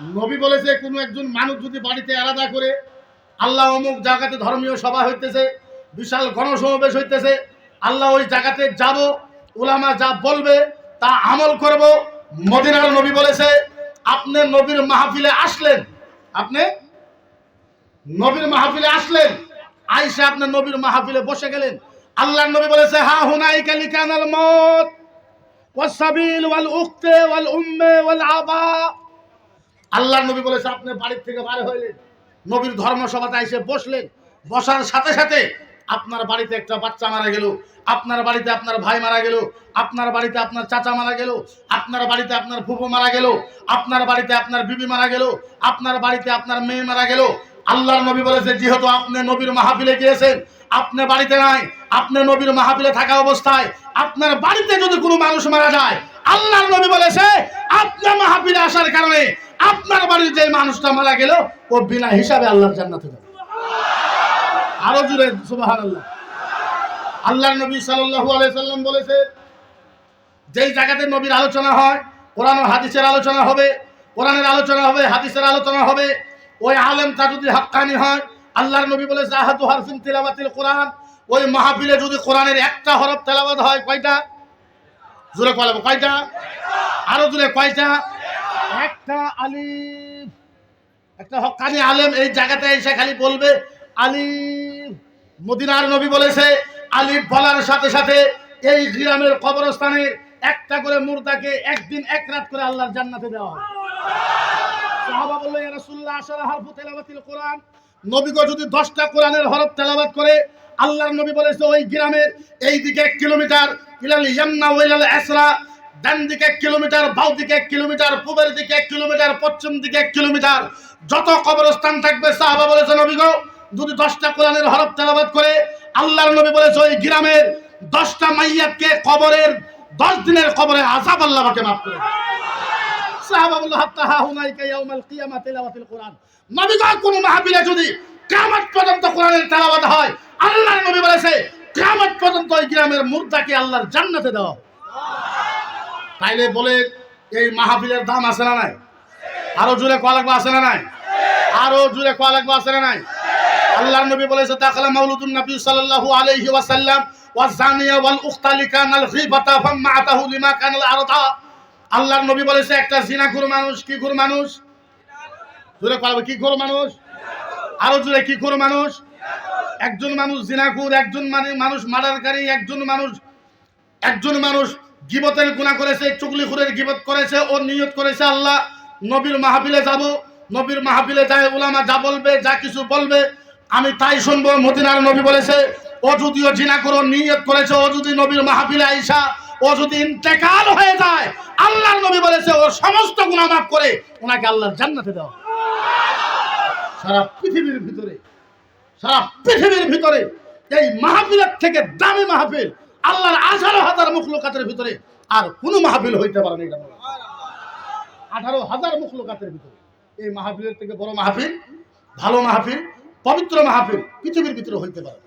নবী বলেছে, কোনো একজন মানুষ যদি বাড়িতে আলাদা করে, আল্লাহ অমুক জায়গাতে ধর্মীয় সভা হইতেছে, বিশাল গণসমাবেশ হইতেছে, আল্লাহ ওই জায়গাতে যাব ওলামা যা বলবে, তা আমল করব। মদিনার নবী বলেছে, আপনি নবীর মাহফিলে আসলেন। আপনি নবীর মাহফিলে আসলেন। আইসা আপনি নবীর মাহফিলে বসে গেলেন। আল্লাহর নবী বলেছে, হা হুনাই কালিকানাল মত ওয়াসাবিল ওয়াল উখতে ওয়াল উম্মে ওয়াল আবা। আল্লাহর নবী বলেছে, আপনি বাড়ির থেকে বাইরে হইলেন, নবীর ধর্মসভাতে এসে বসলেন। বসার সাথে সাথে আপনার বাড়িতে একটা বাচ্চা মারা গেল, আপনার বাড়িতে আপনার ভাই মারা গেল, আপনার বাড়িতে আপনার চাচা মারা গেল, আপনার বাড়িতে আপনার ফুফু মারা গেল, আপনার বাড়িতে আপনার বিবি মারা গেল, আপনার বাড়িতে আপনার মেয়ে মারা গেল। আল্লাহর নবী বলেছে, যেহেতু আপনি নবীর মাহফিলে গিয়েছেন, আপনি বাড়িতে নাই, আপনি নবীর মাহফিলে থাকা অবস্থায়, আপনার বাড়িতে যদি কোনো মানুষ মারা যায়, আল্লাহর নবী বলেছে আপনার মাহফিলে আসার কারণে আপনার বাড়ির যে মানুষটা মারা গেল, ও বিনা হিসাবে আল্লাহর জান্নাতে যাবে। আরও জুড়ে সুবহানাল্লাহ। আল্লাহর নবী সাল্লাল্লাহু আলাইহি সাল্লাম বলেছে, যেই জায়গাতে নবীর আলোচনা হয়, কোরআন হাদিসের আলোচনা হবে, কোরআনের আলোচনা হবে, হাদিসের আলোচনা হবে, ওই আলেমটা যদি হাক্কানি হয়, আল্লাহর নবী বলে, জাহাতু হারফিন তিলাওয়াতিল কোরআন। ওই মাহফিলে যদি কোরআনের একটা হরফ তেলাবাদ হয়, কয়টা? কয় কয়টা? আরও জোরে, কয়টা? একটা আলিফ, একটা হক্কানি আলেম এই জায়গাতে এসে খালি বলবে, আলিফ, মদিনার নবী বলেছে, আলিফ বলার সাথে সাথে এই গ্রামের কবরস্থানের একটা করে মুর্দাকে একদিন এক রাত করে আল্লাহর জান্নাতে দেওয়া হয়। সাহাবা বলল, ইয়া রাসূলুল্লাহ আশারা হারফু তেলাওয়াতিল কোরআন। নবীগো যদি 10টা কোরআনের হরফ তেলাওয়াত করে, আল্লাহর নবী বলেছে, ওই গ্রামের এই দিকে এক কিলোমিটার, ইলাল ইয়ামনা ওয়া ইলাল ডান দিকে এক কিলোমিটার বাউ দিকে এক কিলোমিটার, পূবের দিকে এক কিলোমিটার, পশ্চিম দিকে এক কিলোমিটার যত কবরস্থান থাকবে, সাহাবা বলেছে, নবী গো, যদি 10টা কোরআনের হরফ তেলাবাদ করে, আল্লাহর নবী বলেছে, ওই গ্রামের 10টা মাইয়াতকে কবরের 10 দিনের কবরে আযাব আল্লাহ পাকে মাফ করে। সাহাবা যদি হয়, আল্লাহর নবী বলেছে, কিয়ামত পর্যন্ত ওই গ্রামের মুর্দাকে আল্লাহর জান্নাতে দেওয়া। তাইলে বলে, এই মাহফিলের দাম আছে না নাই? আরও জুড়ে কোয়া লাগবে আছে না নাই? আরও জুড়ে কোয়া লাগবে আছে না নাই? আল্লাহ নবী বলেছে, দাখালা মাউলুদুন নবী সাল্লাল্লাহু আলাইহি ওয়াসাল্লাম ওয়াজানিয়া ওয়াল উখতা লিকানাল গীবাতা ফামাআতাহু লিমা কানাল আরদা। আল্লাহর নবী বলেছে, একটা জিনাখুর মানুষ, কি ঘুর মানুষ? জোরে পারবে কি ঘুর মানুষ? আরও জোরে, কি ঘুর মানুষ? একজন মানুষ জিনাখুর একজন মানে মানুষ মার্ডারকারী, একজন মানুষ একজন মানুষ গিবতের গুণা করেছে চুগলিখুরের গিবত করেছে, ও নিয়ত করেছে আল্লাহ। নবীর মাহফিলে যাব, নবীর মাহফিলে যায়, উলামা যা বলবে, যা কিছু বলবে, আমি তাই শুনব, মদিনার নবী বলেছে, ও যদিও জিনা করো, নিয়ত করেছে, ও যদি নবীর মাহফিলে আইসা, ও যদি ইন্তেকাল হয়ে যায়, আল্লাহর নবী বলেছে, ও সমস্ত গুনাহ মাফ করে, ওনাকে আল্লাহর জান্নাতে দাও। সারা পৃথিবীর ভিতরে, সারা পৃথিবীর ভিতরে, এই মাহফিলের থেকে দামি মাহফিল আল্লাহর আঠারো হাজার মুখলোকাতের ভিতরে আর কোনো মাহফিল হইতে পারে না এটা আঠারো হাজার মুখলোকাতের ভিতরে এই মাহফিলের থেকে বড় মাহফিল, ভালো মাহফিল, পবিত্র মাহফিল পৃথিবীর ভিতরে হইতে পারে।